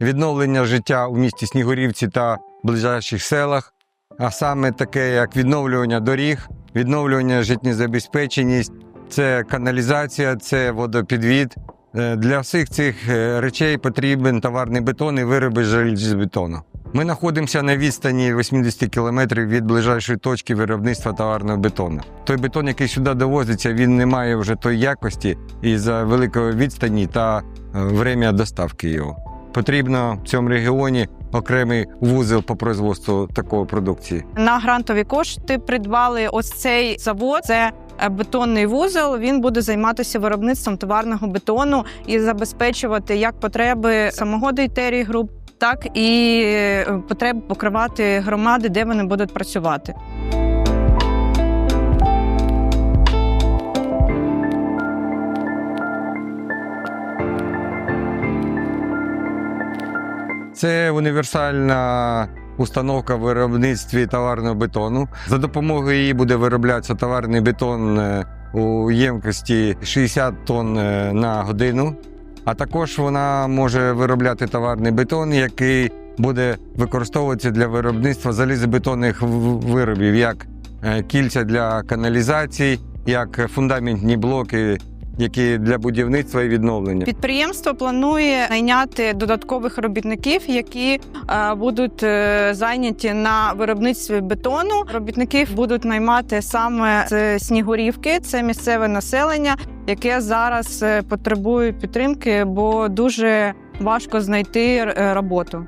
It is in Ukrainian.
відновлення життя у місті Снігурівці та ближайших селах, а саме таке, як відновлювання доріг, відновлювання життєзабезпеченість, це каналізація, це водопідвід. Е, Для всіх цих е, речей потрібен товарний бетон і вироби з. Ми знаходимося на відстані 80 кілометрів від ближайшої точки виробництва товарного бетону. Той бетон, який сюди довозиться, він не має вже тої якості із-за великої відстані та е, время доставки його. Потрібно в цьому регіоні окремий вузол по производству такої продукції. На грантові кошти придбали ось цей завод. Це е, бетонний вузол. Він буде займатися виробництвом товарного бетону і забезпечувати як потреби самого дейтерії груп, так і е, потреби покривати громади, де вони будуть працювати. Це універсальна установка в виробництві товарного бетону. За допомогою її буде вироблятися товарний бетон е, у ємкості 60 тонн е, на годину. А також вона може виробляти товарний бетон, який буде використовуватися для виробництва залізобетонних виробів, як е, кільця для каналізацій, як фундаментні блоки, які для будівництва і відновлення. Підприємство планує найняти додаткових робітників, які е, будуть е, зайняті на виробництві бетону. Робітників будуть наймати саме з Снігурівки. Це місцеве населення, яке зараз е, потребує підтримки, бо дуже важко знайти роботу.